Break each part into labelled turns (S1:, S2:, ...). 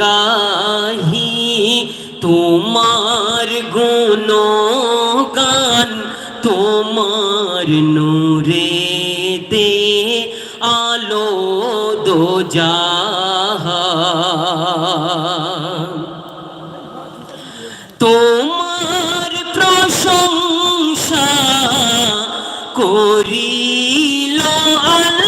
S1: গাহি তোমার গান তোমার নূরে দে আলো দো তোমার প্রশংসা করিল আল্লাহ।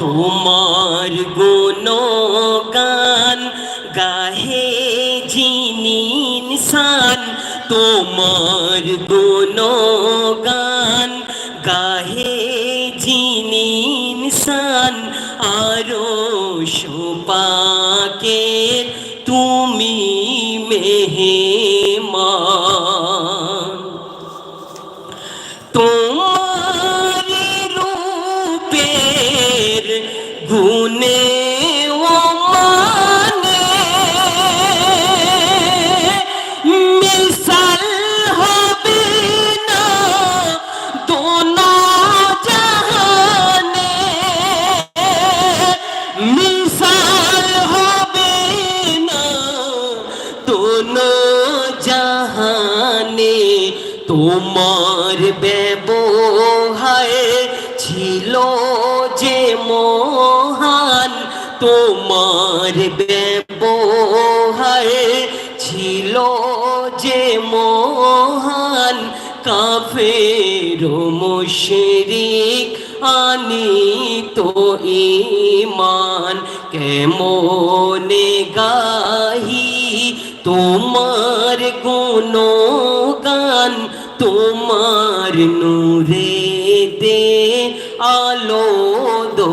S1: তোমার গুণগান গাহে যিনি ইনসান তোমার গুণগান গাহে যিনি ইনসান আরও সুপাকে তুমি মেহেমান। গুণে ও মানে মিশাল হবে না দোনো জাহানে। মিশাল হবে না দোনো জাহানে। তোমার ব্যবহার ছিল যে মহান তোমার ব্যবহার ছিল যে মহান কাফের মুশরিক আনি তো ইমান কেমনে গাহি? তোমার গুণগান তোমার নূরে দে আলো দো